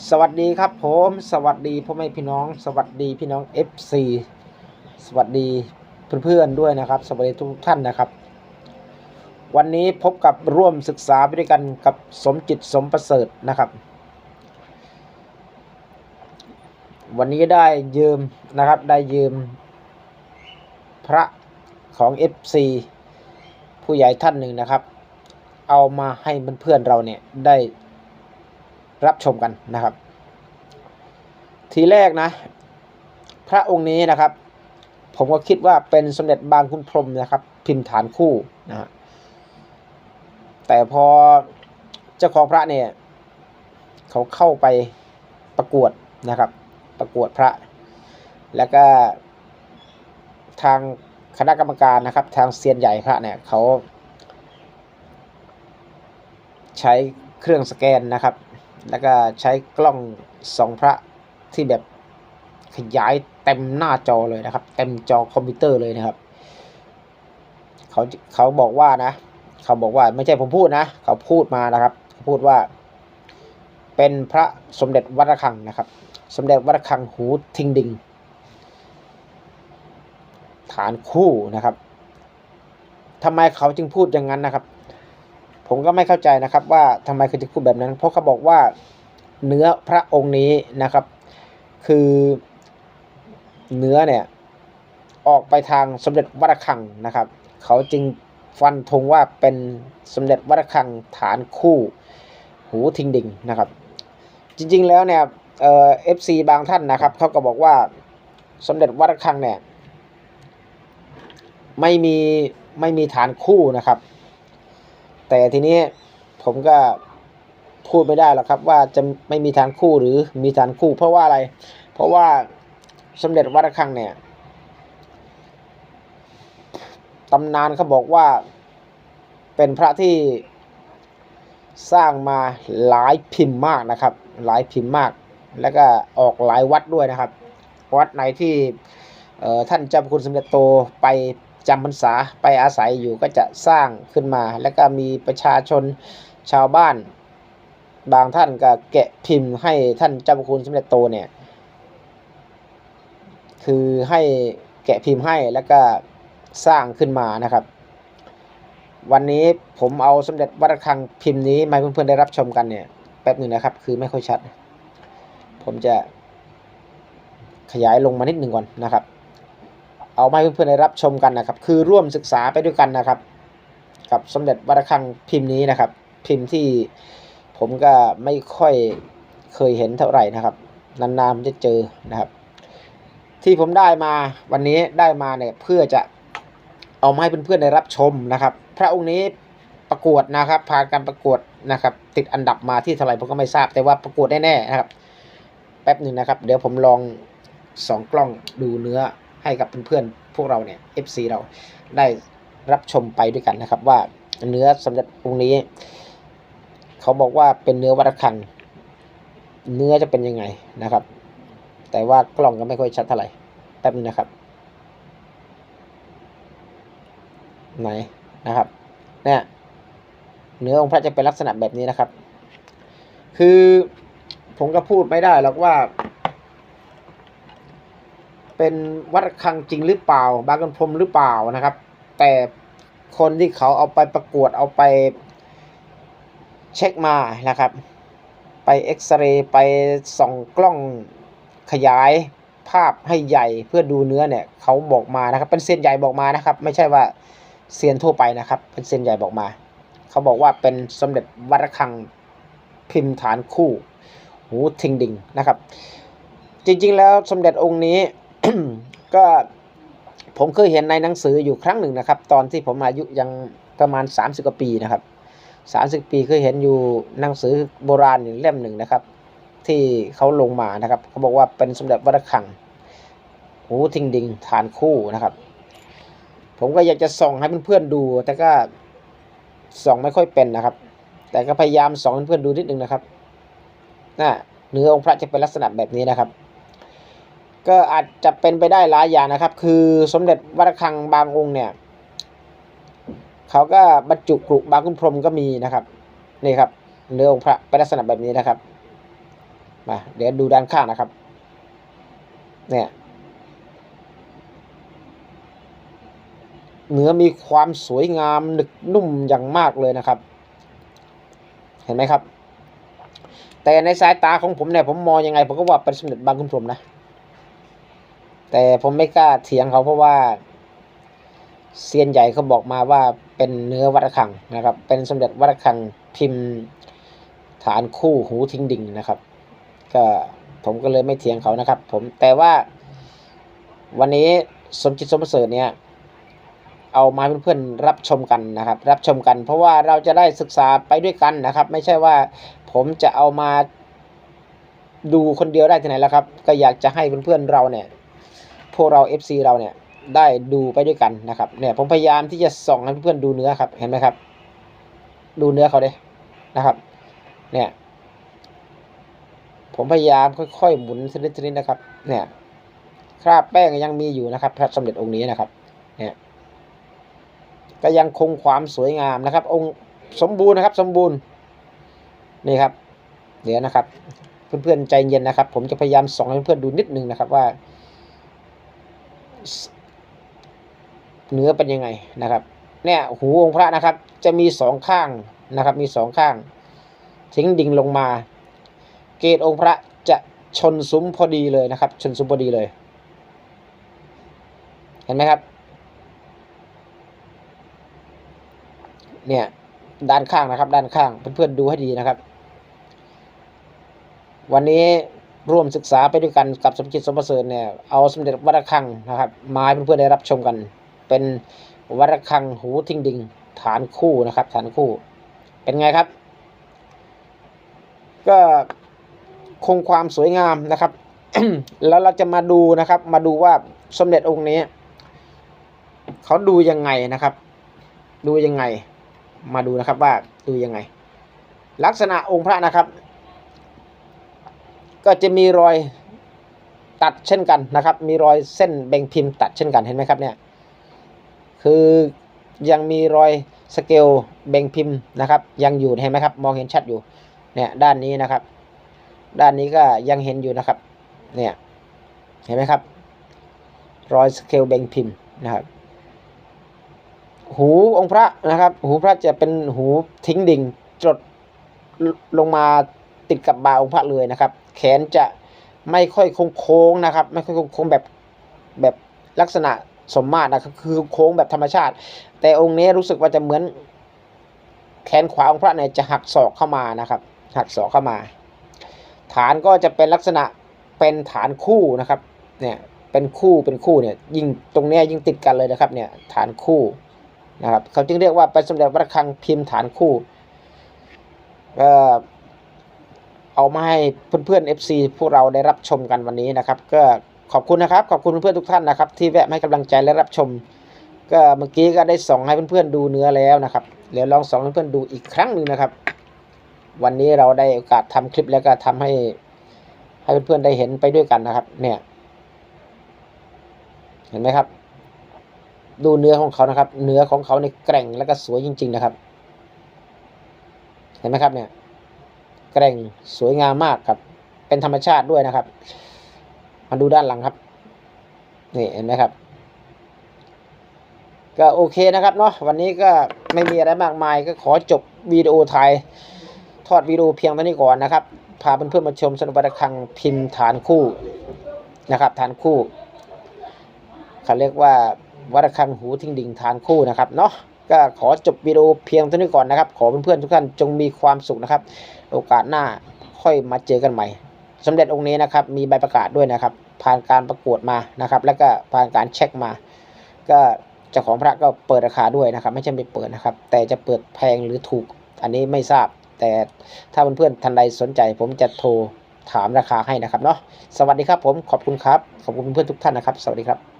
สวัสดีครับผมสวัสดีพ่อแม่พี่น้อง สวัสดีพี่น้อง FC สวัสดีเพื่อนๆด้วยนะครับ สวัสดีทุกท่านนะครับ วันนี้พบกับร่วมศึกษาไปด้วยกันกับสมจิตสมประเสริฐนะครับ วันนี้ได้ยืมนะครับได้ยืมพระของ FC ผู้ใหญ่ท่านหนึ่งนะครับ เอามาให้เพื่อนๆเราเนี่ยได้ รับชมกันนะครับ ทีแรกนะ พระองค์นี้นะครับ ผมก็คิดว่าเป็นสมเด็จบางคุณพรมนะครับ พิมพ์ฐานคู่นะฮะแต่พอเจ้าของพระเนี่ยเขาเข้าไปประกวดนะครับ ประกวดพระ แล้วก็ทางคณะกรรมการนะครับ ทางเซียนใหญ่พระเนี่ยเขาใช้เครื่องสแกนนะครับ แล้วก็ใช้กล้องสองพระที่แบบขยายเต็มหน้าจอเลยนะครับ เต็มจอคอมพิวเตอร์เลยนะครับ เขาเขาบอกว่านะ เขาบอกว่าไม่ใช่ผมพูดนะ เขาพูดมานะครับเขาพูดว่า เป็นพระสมเด็จวัดระฆังนะครับ สมเด็จวัดระฆังหูทิงดิงฐานคู่นะครับทำไมเขาจึงพูดอย่างนั้นนะครับ ผมก็ไม่เข้าใจนะครับว่าทำไมเขาถึงพูดแบบนั้น เพราะเขาบอกว่าเนื้อพระองค์นี้นะครับ คือเนื้อเนี่ยออกไปทางสมเด็จวัดระฆังนะครับ เขาจึงฟันธงว่าเป็นสมเด็จวัดระฆังฐานคู่ หูทิงดิ่งนะครับ จริงๆแล้วเนี่ยเอ่อฟซีบางท่านนะครับเขาก็บอกว่าสมเด็จวัดระฆังเนี่ยไม่มีไม่มีฐานคู่นะครับ แต่ทีนี้ผมก็พูดไม่ได้หรอกครับ ว่าจะไม่มีฐานคู่หรือมีฐานคู่ เพราะว่าอะไร เพราะว่าสมเด็จวัดระฆังเนี่ยตำนานเขาบอกว่าเป็นพระที่สร้างมาหลายพิมพ์มากนะครับ หลายพิมพ์มาก แล้วก็ออกหลายวัดด้วยนะครับ วัดไหนที่ท่านเจ้าคุณสมเด็จโตไป จำพรรษาไปอาศัยอยู่ก็จะสร้างขึ้นมา แล้วก็มีประชาชนชาวบ้าน บางท่านก็แกะพิมพ์ให้ท่านเจ้าพระคุณสมเด็จโตเนี่ย คือให้แกะพิมพ์ให้แล้วก็สร้างขึ้นมานะครับ วันนี้ผมเอาสมเด็จวัดระฆังพิมพ์นี้มาเพื่อนๆได้รับชมกันเนี่ยแป๊บหนึ่งนะครับ คือไม่ค่อยชัด ผมจะขยายลงมานิดหนึ่งก่อนนะครับ เอามาให้เพื่อนๆได้รับชมกันนะครับ คือร่วมศึกษาไปด้วยกันนะครับ กับสมเด็จวัดระฆังพิมพ์นี้นะครับ พิมพ์ที่ผมก็ไม่ค่อยเคยเห็นเท่าไหร่นะครับ นานๆจะเจอนะครับ ที่ผมได้มาวันนี้ได้มาเนี่ยเพื่อจะเอามาให้เพื่อนๆได้รับชมนะครับ พระองค์นี้ประกวดนะครับ ผ่านการประกวดนะครับ ติดอันดับมาที่เท่าไหร่ผมก็ไม่ทราบแต่ว่าประกวดแน่ๆนะครับ แป๊บหนึ่งนะครับ เดี๋ยวผมลองสองกล้องดูเนื้อ ให้กับเพื่อนๆพวกเราเนี่ย FC เราได้รับชมไปด้วยกันนะครับ ว่าเนื้อสำหรับองค์นี้ เขาบอกว่าเป็นเนื้อวัดระฆังเนื้อจะเป็นยังไงนะครับ แต่ว่ากล้องก็ไม่ค่อยชัดเท่าไหร่แป๊บนึงนะครับ ไหนนะครับเนี่ยเนื้อองค์พระจะเป็นลักษณะแบบนี้นะครับ คือผมก็พูดไม่ได้หรอกว่า เป็นวัดระฆังจริงหรือเปล่า บางกันพรมหรือเปล่านะครับ แต่คนที่เขาเอาไปประกวดเอาไปเช็คมานะครับ ไปเอ็กซเรย์ไปส่องกล้องขยายภาพให้ใหญ่เพื่อดูเนื้อเนี่ยเขาบอกมานะครับ เป็นเซียนใหญ่บอกมานะครับ ไม่ใช่ว่าเซียนทั่วไปนะครับ เป็นเซียนใหญ่บอกมา เขาบอกว่าเป็นสมเด็จวัดระฆังพิมพ์ฐานคู่หูทิงดิงนะครับ จริงๆแล้วสมเด็จองค์นี้ ก็ผมเคยเห็นในหนังสืออยู่ครั้งหนึ่งนะครับ ตอนที่ผมอายุยังประมาณ 30กว่าปีนะครับสามสิบปีเคยเห็นอยู่หนังสือโบราณอยู่เล่มหนึ่งนะครับ ที่เขาลงมานะครับเขาบอกว่าเป็นสมเด็จวัดระฆังหูทิงดิงฐานคู่นะครับ ผมก็อยากจะส่องให้เพื่อนๆดู แต่ก็ส่องไม่ค่อยเป็นนะครับ แต่ก็พยายามส่องให้เพื่อนๆดูนิดนึงนะครับน่ะเนื้อองค์พระจะเป็นลักษณะแบบนี้นะครับ ก็อาจจะเป็นไปได้หลายอย่างนะครับ คือสมเด็จวัดระฆังบางองค์เนี่ยเขาก็บรรจุกรุบางคุณพรมก็มีนะครับนี่ครับเนื้อองค์พระเป็นลักษณะแบบนี้นะครับมาเดี๋ยวดูด้านข้างนะครับ เนี่ยเนื้อมีความสวยงามหนึกนุ่มอย่างมากเลยนะครับ เห็นไหมครับ แต่ในสายตาของผมเนี่ยผมมองยังไงผมก็ว่าเป็นสมเด็จบางคุณพรมนะ แต่ผมไม่กล้าเถียงเขาเพราะว่าเซียนใหญ่เขาบอกมาว่าเป็นเนื้อวัดระฆังนะครับ เป็นสมเด็จวัดระฆังพิมพ์ฐานคู่หูทิ้งดิ่งนะครับ ก็ผมก็เลยไม่เถียงเขานะครับ ผมแต่ว่าวันนี้สมจิตสมประเสริฐเนี่ยเอามาเพื่อนๆรับชมกันนะครับ รับชมกัน เพราะว่าเราจะได้ศึกษาไปด้วยกันนะครับ ไม่ใช่ว่าผมจะเอามาดูคนเดียวได้ที่ไหนแล้วครับ ก็อยากจะให้เพื่อนๆเราเนี่ย พวกเรา FC เราเนี่ยได้ดูไปด้วยกันนะครับ เนี่ยผมพยายามที่จะส่องให้เพื่อนๆดูเนื้อครับ เห็นไหมครับ ดูเนื้อเขาเด้นะครับ เนี่ย ผมพยายามค่อยๆหมุนชนิดชนิดนะครับ เนี่ยคราบแป้งยังมีอยู่นะครับ พระสมเด็จองค์นี้นะครับ เนี่ยก็ยังคงความสวยงามนะครับ องค์สมบูรณ์นะครับ สมบูรณ์นี่ครับ เดี๋ยวนะครับ เพื่อนๆใจเย็นนะครับ ผมจะพยายามส่องให้เพื่อนๆดูนิดนึงนะครับว่า เนื้อเป็นยังไงนะครับเนี่ยหูองค์พระนะครับ จะมีสองข้างนะครับ มีสองข้าง ทิ้งดิ่งลงมา เกตองค์พระจะชนซุ้มพอดีเลยนะครับ ชนซุ้มพอดีเลย เห็นไหมครับ เนี่ยด้านข้างนะครับ ด้านข้างเพื่อนๆดูให้ดีนะครับ วันนี้ ร่วมศึกษาไปด้วยกันกับสมจิตสมประเสริฐเนี่ยเอาสมเด็จวัดระฆังนะครับมาให้เพื่อนๆได้รับชมกัน เป็นวัดระฆังหูทิ้งดิงฐานคู่นะครับ ฐานคู่ เป็นไงครับ ก็คงความสวยงามนะครับ แล้วเราจะมาดูนะครับ มาดูว่าสมเด็จองค์นี้เขาดูยังไงนะครับ ดูยังไง มาดูนะครับว่าดูยังไง ลักษณะองค์พระนะครับ ก็จะมีรอยตัดเช่นกันนะครับ มีรอยเส้นแบ่งพิมพ์ตัดเช่นกันเห็นไหมครับเนี่ยคือยังมีรอยสเกลแบ่งพิมพ์นะครับ ยังอยู่เห็นไหมครับ มองเห็นชัดอยู่เนี่ยด้านนี้นะครับ ด้านนี้ก็ยังเห็นอยู่นะครับเนี่ยเห็นไหมครับ รอยสเกลแบ่งพิมพ์นะครับ หูองค์พระนะครับ หูพระจะเป็นหูทิ้งดิ่งจดลงมาติดกับบาองค์พระเลยนะครับ แขนจะไม่ค่อยโค้งๆนะครับ ไม่ค่อยโค้งแบบแบบลักษณะสมมาตรนะครับคือโค้งแบบธรรมชาติ แต่องค์นี้รู้สึกว่าจะเหมือน แขนขวาองค์พระเนี่ยจะหักศอกเข้ามานะครับ หักศอกเข้ามา ฐานก็จะเป็นลักษณะเป็นฐานคู่นะครับ เนี่ยเป็นคู่เป็นคู่เนี่ยยิ่งตรงนี้ยิ่งติดกันเลยนะครับ เนี่ยฐานคู่นะครับ เขาจึงเรียกว่าเป็นสมเด็จวัดระฆังพิมพ์ฐานคู่ก็ เอามาให้เพื่อนๆ FC พวกเราได้รับชมกันวันนี้นะครับ ก็ขอบคุณนะครับขอบคุณเพื่อนๆทุกท่านนะครับ ที่แวะให้กำลังใจและรับชม ก็เมื่อกี้ก็ได้ส่องให้เพื่อนๆดูเนื้อแล้วนะครับเดี๋ยวลองส่องให้เพื่อนๆดูอีกครั้งหนึ่งนะครับ วันนี้เราได้โอกาสทำคลิปแล้วก็ทำให้ ให้เพื่อนๆได้เห็นไปด้วยกันนะครับ เนี่ย เห็นไหมครับ ดูเนื้อของเขานะครับ เนื้อของเขาเนี่ยแกร่งแล้วก็สวยจริง ๆนะครับ เห็นไหมครับเนี่ย แกร่งสวยงามมากครับ เป็นธรรมชาติด้วยนะครับ มาดูด้านหลังครับ นี่เห็นไหมครับ ก็โอเคนะครับเนาะวันนี้ก็ไม่มีอะไรมากมายก็ขอจบวิดีโอไทย ทอดวิดีโอเพียงเท่านี้ก่อนนะครับ พาเพื่อนๆมาชมสนุกระคังพิมพ์ฐานคู่นะครับ ฐานคู่เขาเรียกว่าวัดระฆังหูทิ้งดิ่งฐานคู่นะครับเนาะ ก็ขอจบวิดีโอเพียงเท่านี้ก่อนนะครับ ขอเพื่อนๆทุกท่านจงมีความสุขนะครับ โอกาสหน้าค่อยมาเจอกันใหม่ สมเด็จองค์นี้นะครับ มีใบประกาศด้วยนะครับ ผ่านการประกวดมานะครับ แล้วก็ผ่านการเช็คมา ก็เจ้าของพระก็เปิดราคาด้วยนะครับ ไม่ใช่ไม่เปิดนะครับ แต่จะเปิดแพงหรือถูก อันนี้ไม่ทราบ แต่ถ้าเพื่อนๆท่านใดสนใจ ผมจะโทรถามราคาให้นะครับเนาะสวัสดีครับผมขอบคุณครับขอบคุณเพื่อนทุกท่านนะครับ สวัสดีครับ